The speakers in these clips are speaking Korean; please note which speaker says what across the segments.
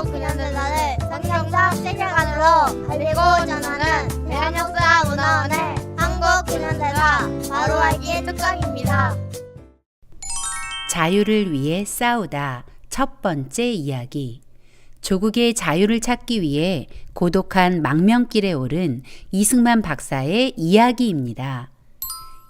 Speaker 1: 한국 근현대사를 성경적 세계관으로 알리고 전하는 대한역사 문화원의 한국 근현대사 바로 알기 특강입니다.
Speaker 2: 자유를 위해 싸우다. 첫 번째 이야기. 조국의 자유를 찾기 위해 고독한 망명길에 오른 이승만 박사의 이야기입니다.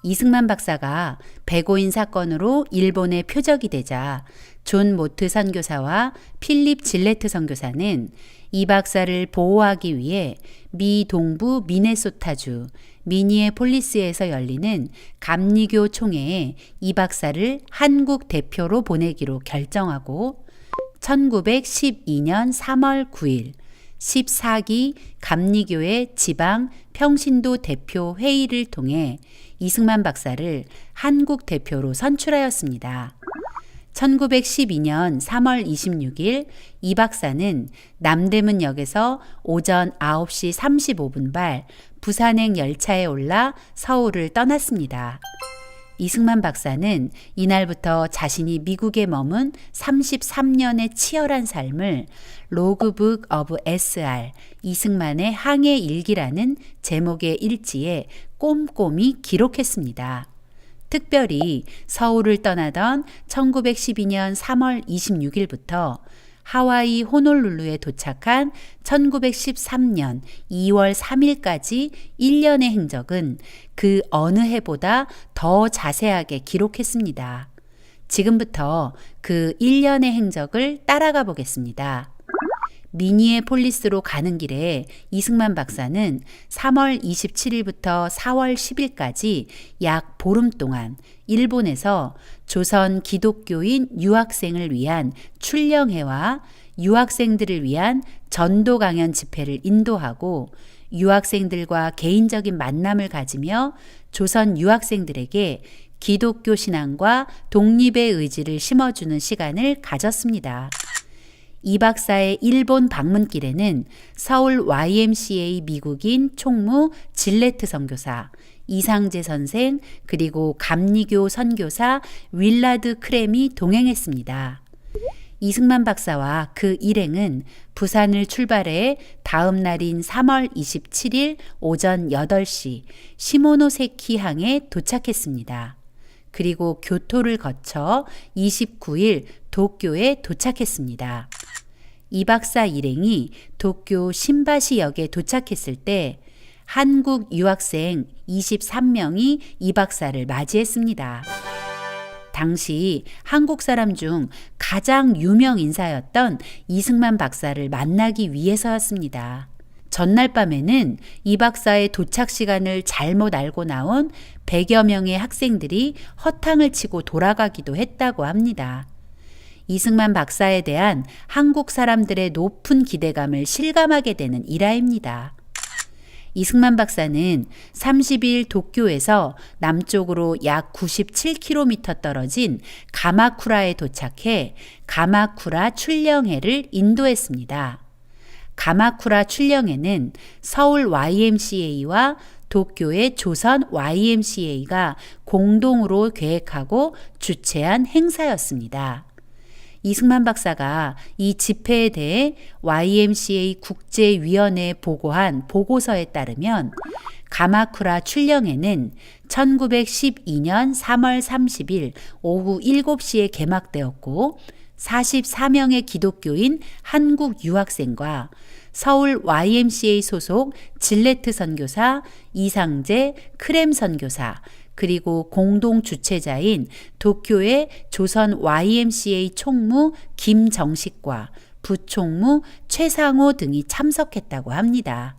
Speaker 2: 이승만 박사가 백오인 사건으로 일본에 표적이 되자 존 모트 선교사와 필립 질레트 선교사는 이 박사를 보호하기 위해 미 동부 미네소타주 미니에폴리스에서 열리는 감리교 총회에 이 박사를 한국 대표로 보내기로 결정하고 1912년 3월 9일 14기 감리교회 지방 평신도 대표 회의를 통해 이승만 박사를 한국 대표로 선출하였습니다. 1912년 3월 26일 이 박사는 남대문역에서 오전 9시 35분 발 부산행 열차에 올라 서울을 떠났습니다. 이승만 박사는 이날부터 자신이 미국에 머문 33년의 치열한 삶을 로그북 오브 SR 이승만의 항해 일기라는 제목의 일지에 꼼꼼히 기록했습니다. 특별히 서울을 떠나던 1912년 3월 26일부터 하와이 호놀룰루에 도착한 1913년 2월 3일까지 1년의 행적은 그 어느 해보다 더 자세하게 기록했습니다. 지금부터 그 1년의 행적을 따라가 보겠습니다. 미니에폴리스로 가는 길에 이승만 박사는 3월 27일부터 4월 10일까지 약 보름 동안 일본에서 조선 기독교인 유학생을 위한 출령회와 유학생들을 위한 전도 강연 집회를 인도하고 유학생들과 개인적인 만남을 가지며 조선 유학생들에게 기독교 신앙과 독립의 의지를 심어주는 시간을 가졌습니다. 이 박사의 일본 방문길에는 서울 YMCA 미국인 총무 질레트 선교사, 이상재 선생, 그리고 감리교 선교사 윌라드 크렘이 동행했습니다. 이승만 박사와 그 일행은 부산을 출발해 다음 날인 3월 27일 오전 8시 시모노세키 항에 도착했습니다. 그리고 교토를 거쳐 29일 도쿄에 도착했습니다. 이 박사 일행이 도쿄 신바시역에 도착했을 때 한국 유학생 23명이 이 박사를 맞이했습니다. 당시 한국 사람 중 가장 유명 인사였던 이승만 박사를 만나기 위해서였습니다. 전날 밤에는 이 박사의 도착 시간을 잘못 알고 나온 100여 명의 학생들이 허탕을 치고 돌아가기도 했다고 합니다. 이승만 박사에 대한 한국 사람들의 높은 기대감을 실감하게 되는 일화입니다. 이승만 박사는 30일 도쿄에서 남쪽으로 약 97km 떨어진 가마쿠라에 도착해 가마쿠라 출령회를 인도했습니다. 가마쿠라 출령회는 서울 YMCA와 도쿄의 조선 YMCA가 공동으로 계획하고 주최한 행사였습니다. 이승만 박사가 이 집회에 대해 YMCA 국제위원회에 보고한 보고서에 따르면 가마쿠라 출령회는 1912년 3월 30일 오후 7시에 개막되었고 44명의 기독교인 한국 유학생과 서울 YMCA 소속 질레트 선교사, 이상재 크렘 선교사, 그리고 공동 주최자인 도쿄의 조선 YMCA 총무 김정식과 부총무 최상호 등이 참석했다고 합니다.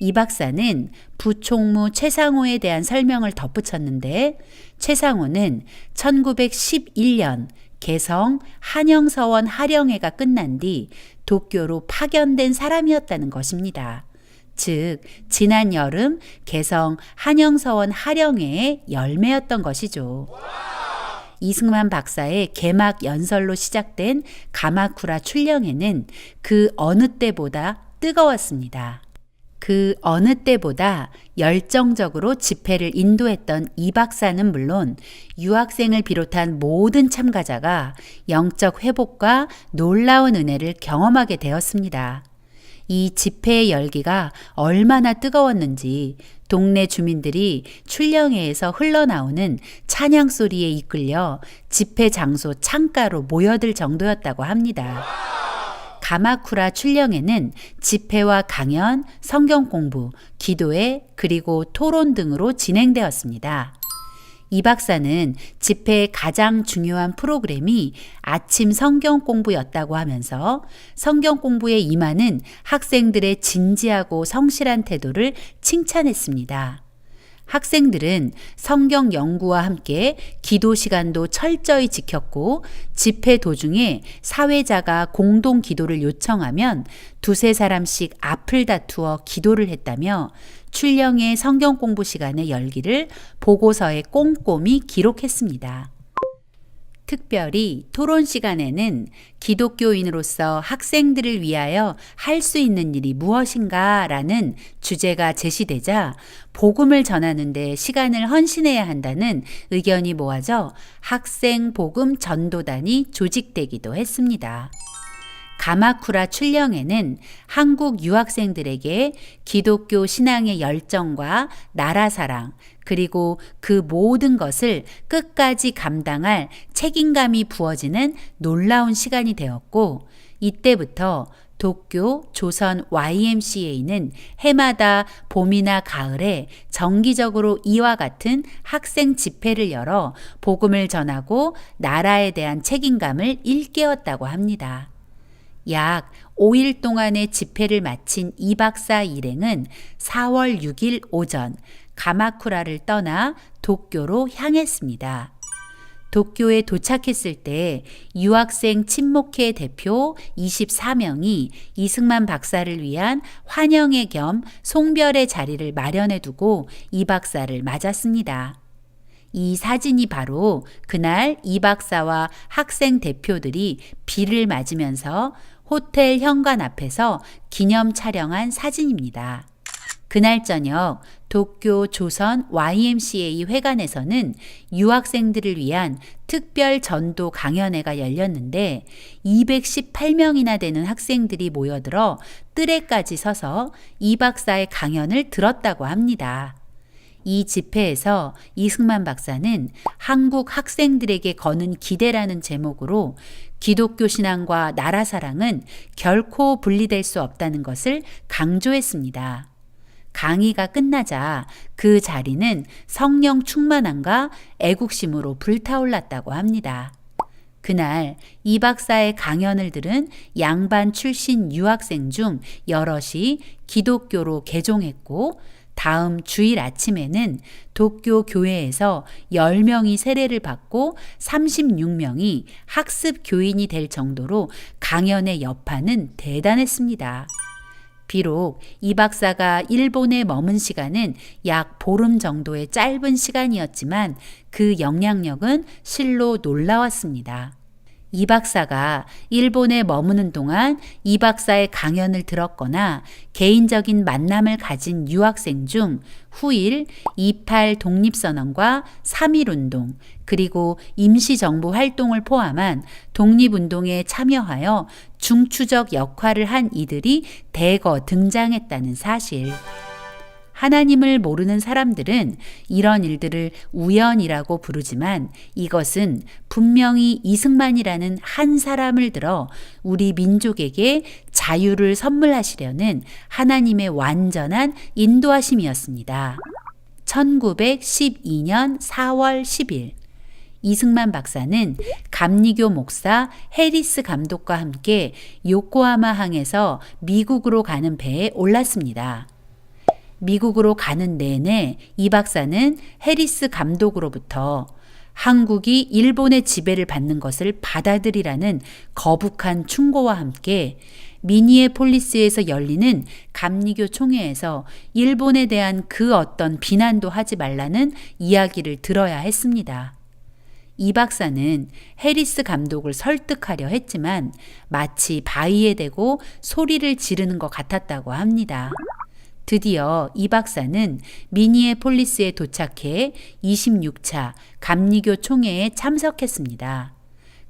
Speaker 2: 이 박사는 부총무 최상호에 대한 설명을 덧붙였는데 최상호는 1911년 개성 한영서원 하령회가 끝난 뒤 도쿄로 파견된 사람이었다는 것입니다. 즉, 지난 여름 개성 한영서원 하령회의 열매였던 것이죠. 이승만 박사의 개막 연설로 시작된 가마쿠라 출령회는 그 어느 때보다 뜨거웠습니다. 그 어느 때보다 열정적으로 집회를 인도했던 이 박사는 물론 유학생을 비롯한 모든 참가자가 영적 회복과 놀라운 은혜를 경험하게 되었습니다. 이 집회의 열기가 얼마나 뜨거웠는지 동네 주민들이 출령회에서 흘러나오는 찬양 소리에 이끌려 집회 장소 창가로 모여들 정도였다고 합니다. 가마쿠라 출령회는 집회와 강연, 성경 공부, 기도회, 그리고 토론 등으로 진행되었습니다. 이 박사는 집회의 가장 중요한 프로그램이 아침 성경 공부였다고 하면서 성경 공부에 임하는 학생들의 진지하고 성실한 태도를 칭찬했습니다. 학생들은 성경 연구와 함께 기도 시간도 철저히 지켰고 집회 도중에 사회자가 공동 기도를 요청하면 두세 사람씩 앞을 다투어 기도를 했다며 출령의 성경 공부 시간의 열기를 보고서에 꼼꼼히 기록했습니다. 특별히 토론 시간에는 기독교인으로서 학생들을 위하여 할 수 있는 일이 무엇인가 라는 주제가 제시되자 복음을 전하는데 시간을 헌신해야 한다는 의견이 모아져 학생 복음 전도단이 조직되기도 했습니다. 가마쿠라 출령에는 한국 유학생들에게 기독교 신앙의 열정과 나라 사랑, 그리고 그 모든 것을 끝까지 감당할 책임감이 부어지는 놀라운 시간이 되었고, 이때부터 도쿄 조선 YMCA는 해마다 봄이나 가을에 정기적으로 이와 같은 학생 집회를 열어 복음을 전하고 나라에 대한 책임감을 일깨웠다고 합니다. 약 5일 동안의 집회를 마친 이 박사 일행은 4월 6일 오전 가마쿠라를 떠나 도쿄로 향했습니다. 도쿄에 도착했을 때 유학생 친목회 대표 24명이 이승만 박사를 위한 환영회 겸 송별의 자리를 마련해 두고 이 박사를 맞았습니다. 이 사진이 바로 그날 이 박사와 학생 대표들이 비를 맞으면서 호텔 현관 앞에서 기념 촬영한 사진입니다. 그날 저녁 도쿄 조선 YMCA 회관에서는 유학생들을 위한 특별 전도 강연회가 열렸는데 218명이나 되는 학생들이 모여들어 뜰에까지 서서 이 박사의 강연을 들었다고 합니다. 이 집회에서 이승만 박사는 한국 학생들에게 거는 기대라는 제목으로 기독교 신앙과 나라 사랑은 결코 분리될 수 없다는 것을 강조했습니다. 강의가 끝나자 그 자리는 성령 충만함과 애국심으로 불타올랐다고 합니다. 그날 이 박사의 강연을 들은 양반 출신 유학생 중 여럿이 기독교로 개종했고 다음 주일 아침에는 도쿄 교회에서 10명이 세례를 받고 36명이 학습 교인이 될 정도로 강연의 여파는 대단했습니다. 비록 이 박사가 일본에 머문 시간은 약 보름 정도의 짧은 시간이었지만 그 영향력은 실로 놀라웠습니다. 이 박사가 일본에 머무는 동안 이 박사의 강연을 들었거나 개인적인 만남을 가진 유학생 중 후일 28 독립선언과 3.1운동 그리고 임시정부 활동을 포함한 독립운동에 참여하여 중추적 역할을 한 이들이 대거 등장했다는 사실. 하나님을 모르는 사람들은 이런 일들을 우연이라고 부르지만 이것은 분명히 이승만이라는 한 사람을 들어 우리 민족에게 자유를 선물하시려는 하나님의 완전한 인도하심이었습니다. 1912년 4월 10일 이승만 박사는 감리교 목사 해리스 감독과 함께 요코하마 항에서 미국으로 가는 배에 올랐습니다. 미국으로 가는 내내 이 박사는 해리스 감독으로부터 한국이 일본의 지배를 받는 것을 받아들이라는 거북한 충고와 함께 미니에폴리스에서 열리는 감리교 총회에서 일본에 대한 그 어떤 비난도 하지 말라는 이야기를 들어야 했습니다. 이 박사는 해리스 감독을 설득하려 했지만 마치 바위에 대고 소리를 지르는 것 같았다고 합니다. 드디어 이 박사는 미니애폴리스에 도착해 26차 감리교 총회에 참석했습니다.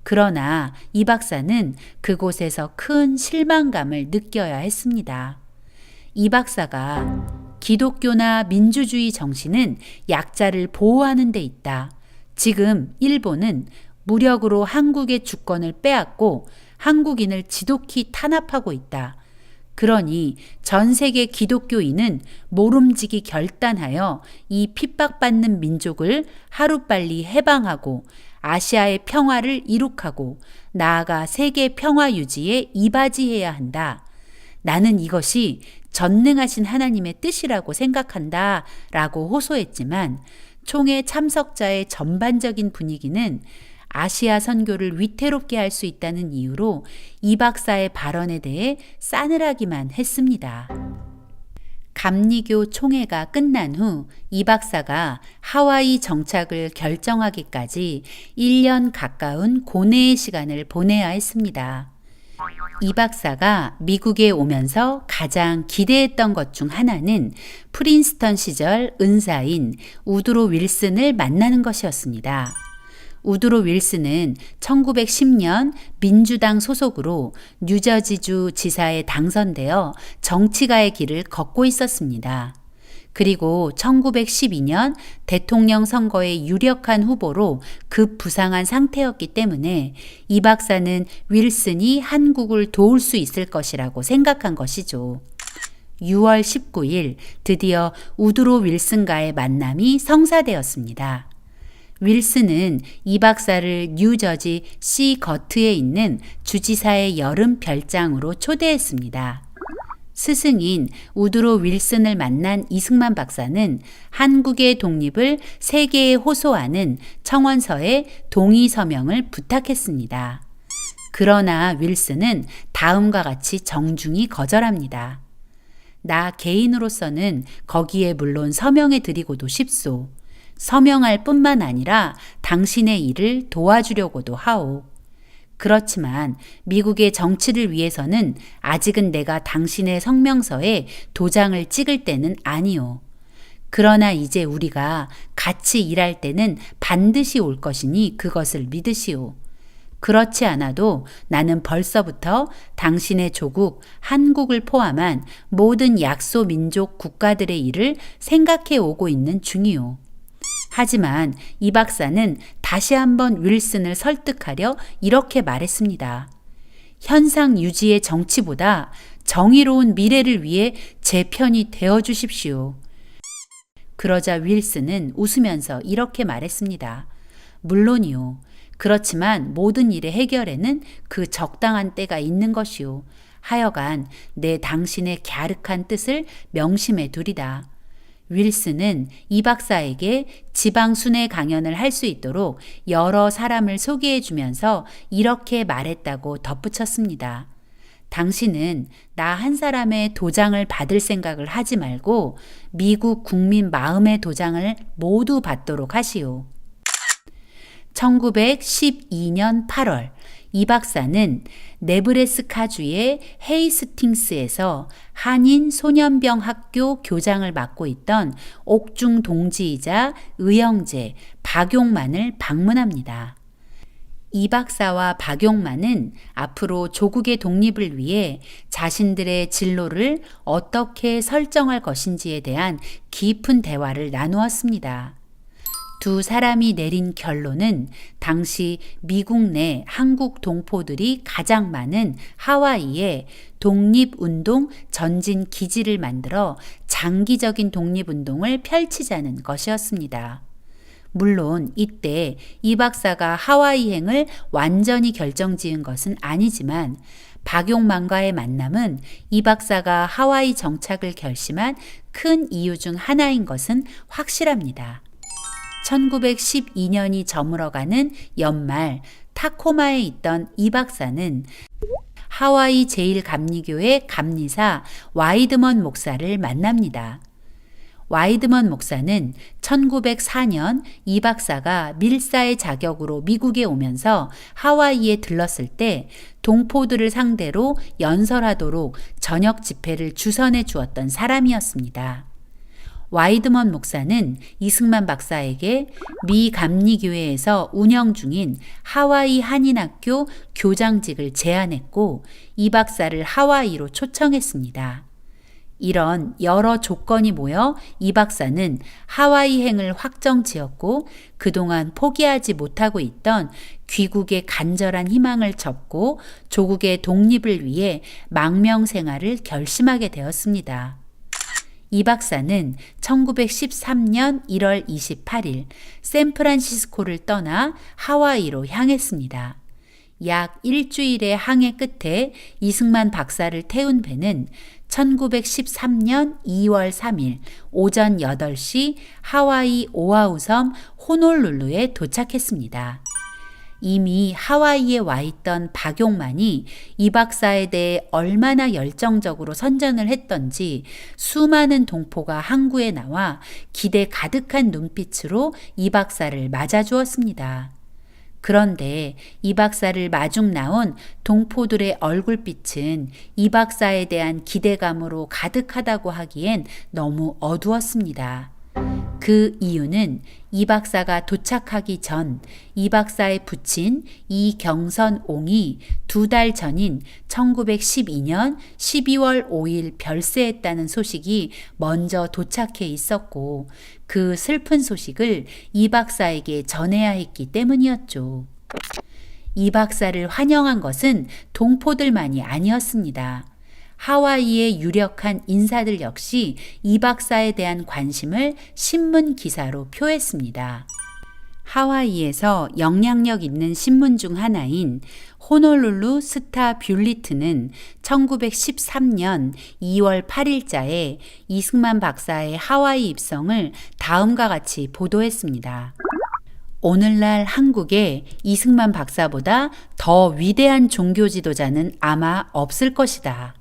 Speaker 2: 그러나 이 박사는 그곳에서 큰 실망감을 느껴야 했습니다. 이 박사가 기독교나 민주주의 정신은 약자를 보호하는 데 있다. 지금 일본은 무력으로 한국의 주권을 빼앗고 한국인을 지독히 탄압하고 있다. 그러니 전 세계 기독교인은 모름지기 결단하여 이 핍박받는 민족을 하루빨리 해방하고 아시아의 평화를 이룩하고 나아가 세계 평화 유지에 이바지해야 한다. 나는 이것이 전능하신 하나님의 뜻이라고 생각한다. 라고 호소했지만 총회 참석자의 전반적인 분위기는 아시아 선교를 위태롭게 할 수 있다는 이유로 이 박사의 발언에 대해 싸늘하기만 했습니다. 감리교 총회가 끝난 후 이 박사가 하와이 정착을 결정하기까지 1년 가까운 고뇌의 시간을 보내야 했습니다. 이 박사가 미국에 오면서 가장 기대했던 것 중 하나는 프린스턴 시절 은사인 우드로 윌슨을 만나는 것이었습니다. 우드로 윌슨은 1910년 민주당 소속으로 뉴저지주 지사에 당선되어 정치가의 길을 걷고 있었습니다. 그리고 1912년 대통령 선거의 유력한 후보로 급부상한 상태였기 때문에 이 박사는 윌슨이 한국을 도울 수 있을 것이라고 생각한 것이죠. 6월 19일 드디어 우드로 윌슨과의 만남이 성사되었습니다. 윌슨은 이 박사를 뉴저지 시 거트에 있는 주지사의 여름 별장으로 초대했습니다. 스승인 우드로 윌슨을 만난 이승만 박사는 한국의 독립을 세계에 호소하는 청원서에 동의 서명을 부탁했습니다. 그러나 윌슨은 다음과 같이 정중히 거절합니다. 나 개인으로서는 거기에 물론 서명해 드리고도 싶소. 서명할 뿐만 아니라 당신의 일을 도와주려고도 하오. 그렇지만 미국의 정치를 위해서는 아직은 내가 당신의 성명서에 도장을 찍을 때는 아니오. 그러나 이제 우리가 같이 일할 때는 반드시 올 것이니 그것을 믿으시오. 그렇지 않아도 나는 벌써부터 당신의 조국 한국을 포함한 모든 약소 민족 국가들의 일을 생각해 오고 있는 중이오. 하지만 이 박사는 다시 한번 윌슨을 설득하려 이렇게 말했습니다. 현상 유지의 정치보다 정의로운 미래를 위해 제 편이 되어 주십시오. 그러자 윌슨은 웃으면서 이렇게 말했습니다. 물론이요. 그렇지만 모든 일의 해결에는 그 적당한 때가 있는 것이요. 하여간 내 당신의 갸륵한 뜻을 명심해 두리다. 윌슨은 이 박사에게 지방 순회 강연을 할 수 있도록 여러 사람을 소개해 주면서 이렇게 말했다고 덧붙였습니다. 당신은 나 한 사람의 도장을 받을 생각을 하지 말고 미국 국민 마음의 도장을 모두 받도록 하시오. 1912년 8월 이 박사는 네브레스카주의 헤이스팅스에서 한인 소년병 학교 교장을 맡고 있던 옥중 동지이자 의형제 박용만을 방문합니다. 이 박사와 박용만은 앞으로 조국의 독립을 위해 자신들의 진로를 어떻게 설정할 것인지에 대한 깊은 대화를 나누었습니다. 두 사람이 내린 결론은 당시 미국 내 한국 동포들이 가장 많은 하와이에 독립운동 전진 기지를 만들어 장기적인 독립운동을 펼치자는 것이었습니다. 물론 이때 이 박사가 하와이행을 완전히 결정 지은 것은 아니지만 박용만과의 만남은 이 박사가 하와이 정착을 결심한 큰 이유 중 하나인 것은 확실합니다. 1912년이 저물어가는 연말 타코마에 있던 이 박사는 하와이 제일감리교회 감리사 와이드먼 목사를 만납니다. 와이드먼 목사는 1904년 이 박사가 밀사의 자격으로 미국에 오면서 하와이에 들렀을 때 동포들을 상대로 연설하도록 저녁 집회를 주선해 주었던 사람이었습니다. 와이드먼 목사는 이승만 박사에게 미 감리교회에서 운영 중인 하와이 한인학교 교장직을 제안했고 이 박사를 하와이로 초청했습니다. 이런 여러 조건이 모여 이 박사는 하와이행을 확정 지었고 그동안 포기하지 못하고 있던 귀국의 간절한 희망을 접고 조국의 독립을 위해 망명 생활을 결심하게 되었습니다. 이 박사는 1913년 1월 28일 샌프란시스코를 떠나 하와이로 향했습니다. 약 일주일의 항해 끝에 이승만 박사를 태운 배는 1913년 2월 3일 오전 8시 하와이 오아우 섬 호놀룰루에 도착했습니다. 이미 하와이에 와 있던 박용만이 이 박사에 대해 얼마나 열정적으로 선전을 했던지 수많은 동포가 항구에 나와 기대 가득한 눈빛으로 이 박사를 맞아주었습니다. 그런데 이 박사를 마중 나온 동포들의 얼굴빛은 이 박사에 대한 기대감으로 가득하다고 하기엔 너무 어두웠습니다. 그 이유는 이 박사가 도착하기 전 이 박사의 부친 이경선옹이 두 달 전인 1912년 12월 5일 별세했다는 소식이 먼저 도착해 있었고 그 슬픈 소식을 이 박사에게 전해야 했기 때문이었죠. 이 박사를 환영한 것은 동포들만이 아니었습니다. 하와이의 유력한 인사들 역시 이 박사에 대한 관심을 신문 기사로 표했습니다. 하와이에서 영향력 있는 신문 중 하나인 호놀룰루 스타 뷰리트는 1913년 2월 8일자에 이승만 박사의 하와이 입성을 다음과 같이 보도했습니다. 오늘날 한국에 이승만 박사보다 더 위대한 종교 지도자는 아마 없을 것이다.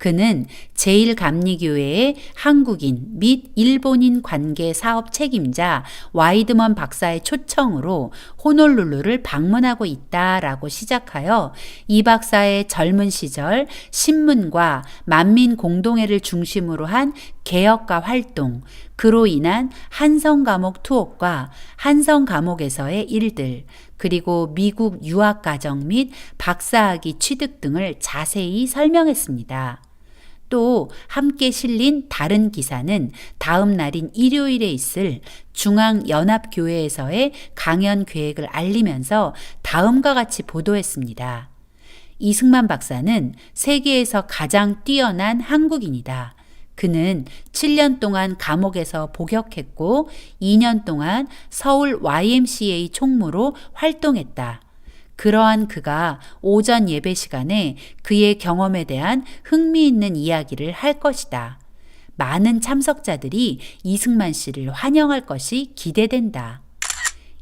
Speaker 2: 그는 제1감리교회의 한국인 및 일본인 관계 사업 책임자 와이드먼 박사의 초청으로 호놀룰루를 방문하고 있다라고 시작하여 이 박사의 젊은 시절 신문과 만민 공동회를 중심으로 한 개혁가 활동, 그로 인한 한성 감옥 투옥과 한성 감옥에서의 일들, 그리고 미국 유학 과정 및 박사학위 취득 등을 자세히 설명했습니다. 또 함께 실린 다른 기사는 다음 날인 일요일에 있을 중앙연합교회에서의 강연 계획을 알리면서 다음과 같이 보도했습니다. 이승만 박사는 세계에서 가장 뛰어난 한국인이다. 그는 7년 동안 감옥에서 복역했고 2년 동안 서울 YMCA 총무로 활동했다. 그러한 그가 오전 예배 시간에 그의 경험에 대한 흥미있는 이야기를 할 것이다. 많은 참석자들이 이승만 씨를 환영할 것이 기대된다.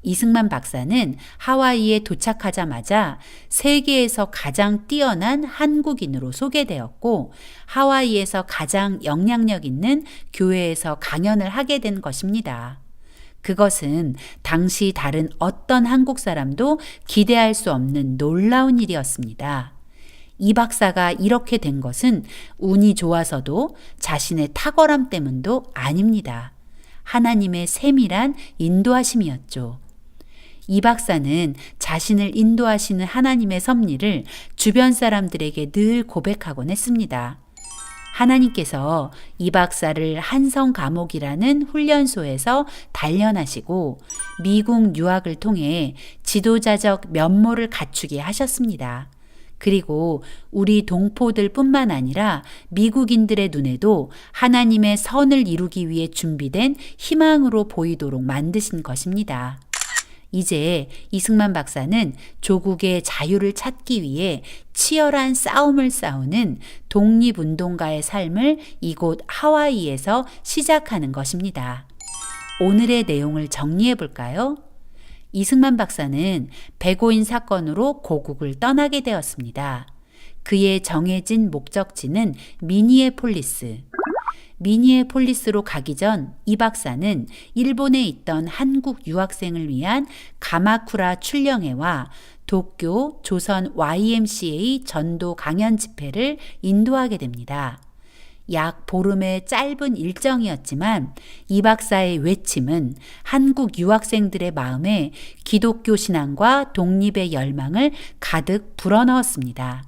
Speaker 2: 이승만 박사는 하와이에 도착하자마자 세계에서 가장 뛰어난 한국인으로 소개되었고 하와이에서 가장 영향력 있는 교회에서 강연을 하게 된 것입니다. 그것은 당시 다른 어떤 한국 사람도 기대할 수 없는 놀라운 일이었습니다. 이 박사가 이렇게 된 것은 운이 좋아서도 자신의 탁월함 때문도 아닙니다. 하나님의 세밀한 인도하심이었죠. 이 박사는 자신을 인도하시는 하나님의 섭리를 주변 사람들에게 늘 고백하곤 했습니다. 하나님께서 이 박사를 한성 감옥이라는 훈련소에서 단련하시고 미국 유학을 통해 지도자적 면모를 갖추게 하셨습니다. 그리고 우리 동포들 뿐만 아니라 미국인들의 눈에도 하나님의 선을 이루기 위해 준비된 희망으로 보이도록 만드신 것입니다. 이제 이승만 박사는 조국의 자유를 찾기 위해 치열한 싸움을 싸우는 독립운동가의 삶을 이곳 하와이에서 시작하는 것입니다. 오늘의 내용을 정리해 볼까요? 이승만 박사는 백오인 사건으로 고국을 떠나게 되었습니다. 그의 정해진 목적지는 미니애폴리스. 미니애폴리스로 가기 전 이 박사는 일본에 있던 한국 유학생을 위한 가마쿠라 출령회와 도쿄 조선 YMCA 전도 강연 집회를 인도하게 됩니다. 약 보름의 짧은 일정이었지만 이 박사의 외침은 한국 유학생들의 마음에 기독교 신앙과 독립의 열망을 가득 불어넣었습니다.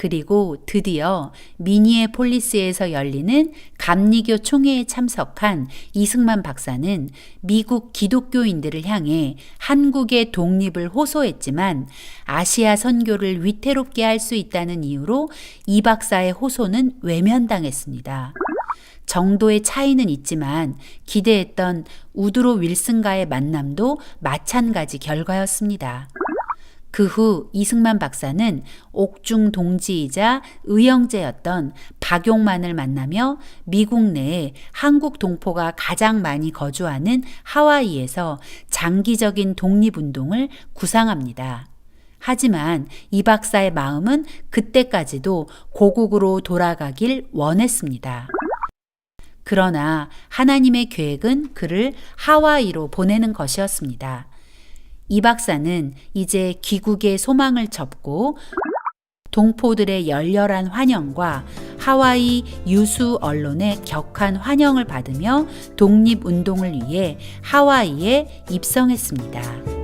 Speaker 2: 그리고 드디어 미니애폴리스에서 열리는 감리교 총회에 참석한 이승만 박사는 미국 기독교인들을 향해 한국의 독립을 호소했지만 아시아 선교를 위태롭게 할 수 있다는 이유로 이 박사의 호소는 외면당했습니다. 정도의 차이는 있지만 기대했던 우드로 윌슨과의 만남도 마찬가지 결과였습니다. 그 후 이승만 박사는 옥중 동지이자 의형제였던 박용만을 만나며 미국 내에 한국 동포가 가장 많이 거주하는 하와이에서 장기적인 독립운동을 구상합니다. 하지만 이 박사의 마음은 그때까지도 고국으로 돌아가길 원했습니다. 그러나 하나님의 계획은 그를 하와이로 보내는 것이었습니다. 이 박사는 이제 귀국의 소망을 접고 동포들의 열렬한 환영과 하와이 유수 언론의 격한 환영을 받으며 독립운동을 위해 하와이에 입성했습니다.